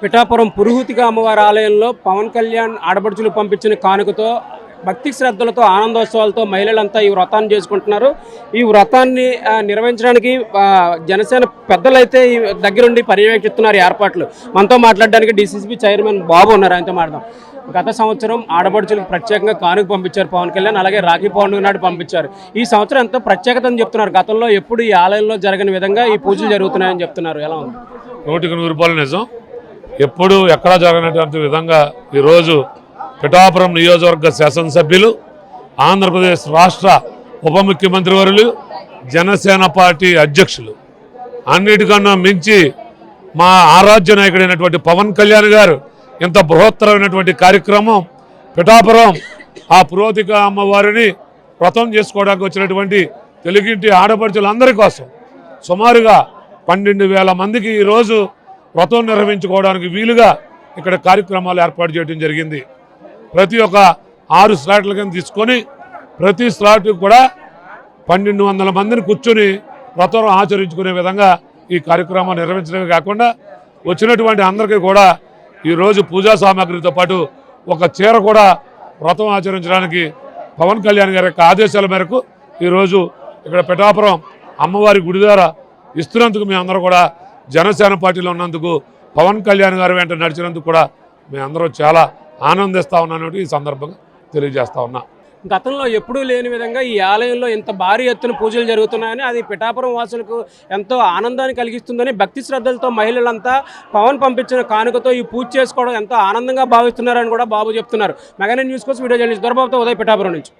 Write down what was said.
పిఠాపురం పురుహూతిక అమ్మవారి ఆలయంలో పవన్ కళ్యాణ్ ఆడపడుచులు పంపించిన కానుకతో భక్తి శ్రద్ధలతో ఆనందోత్సవాలతో మహిళలంతా ఈ వ్రతాన్ని చేసుకుంటున్నారు. ఈ వ్రతాన్ని నిర్వహించడానికి జనసేన పెద్దలైతే ఈ దగ్గరుండి పర్యవేక్షిస్తున్నారు ఏర్పాట్లు. మనతో మాట్లాడడానికి డీసీసీబీ చైర్మన్ బాబు ఉన్నారు. ఆయనతో మాట్లాడదాం. గత సంవత్సరం ఆడపడుచులకు ప్రత్యేకంగా కానుక పంపించారు పవన్ కళ్యాణ్. అలాగే రాఖీ పౌర్ణమి నాడు పంపించారు. ఈ సంవత్సరం ఎంతో ప్రత్యేకత అని చెప్తున్నారు? గతంలో ఎప్పుడు ఈ ఆలయంలో జరగని విధంగా ఈ పూజలు జరుగుతున్నాయని చెప్తున్నారు. ఎలా ఉంది? నూటికి నూరు రూపాయలు నిజం. ఎప్పుడు ఎక్కడా జరగనటువంటి విధంగా ఈరోజు పిఠాపురం నియోజకవర్గ శాసనసభ్యులు ఆంధ్రప్రదేశ్ రాష్ట్ర ఉప ముఖ్యమంత్రి వర్యులు జనసేన పార్టీ అధ్యక్షులు. అన్నిటికన్నా మించి మా ఆరాధ్య నాయకుడైనటువంటి పవన్ కళ్యాణ్ గారు ఇంత బృహత్తరమైనటువంటి కార్యక్రమం పిఠాపురం ఆ పురోధిక అమ్మవారిని వ్రతం చేసుకోవడానికి వచ్చినటువంటి తెలుగింటి ఆడపడుచులందరి కోసం సుమారుగా పన్నెండు వేల మందికి ఈరోజు వ్రతం నిర్వహించుకోవడానికి వీలుగా ఇక్కడ కార్యక్రమాలు ఏర్పాటు చేయడం జరిగింది. ప్రతి ఒక్క ఆరు స్లాట్ల కింద తీసుకొని ప్రతి స్లాట్ కూడా పన్నెండు వందల మందిని కూర్చొని వ్రతం ఆచరించుకునే విధంగా ఈ కార్యక్రమాన్ని నిర్వహించడమే కాకుండా వచ్చినటువంటి అందరికీ కూడా ఈరోజు పూజా సామాగ్రితో పాటు ఒక చీర కూడా వ్రతం ఆచరించడానికి పవన్ కళ్యాణ్ గారి యొక్క ఆదేశాల మేరకు ఈరోజు ఇక్కడ పిఠాపురం అమ్మవారి గుడి ద్వారా ఇస్తున్నందుకు మేమందరం కూడా జనసేన పార్టీలో ఉన్నందుకు పవన్ కళ్యాణ్ గారు వెంట నడిచినందుకు కూడా మేమందరూ చాలా ఆనందిస్తూ ఉన్నాను ఈ సందర్భంగా తెలియజేస్తా ఉన్నా. గతంలో ఎప్పుడూ లేని విధంగా ఈ ఆలయంలో ఇంత భారీ ఎత్తున పూజలు జరుగుతున్నాయని అది పిఠాపురం వాసులకు ఎంతో ఆనందాన్ని కలిగిస్తుందని భక్తి శ్రద్ధలతో మహిళలంతా పవన్ పంపించిన కానుకతో ఈ పూజ చేసుకోవడం ఎంతో ఆనందంగా భావిస్తున్నారని కూడా బాబు చెప్తున్నారు. మెగానే న్యూస్ కోసం వీడియో జర్నలిస్ట్ దొరబాబుతో ఉదయ పిఠాపురం నుంచి.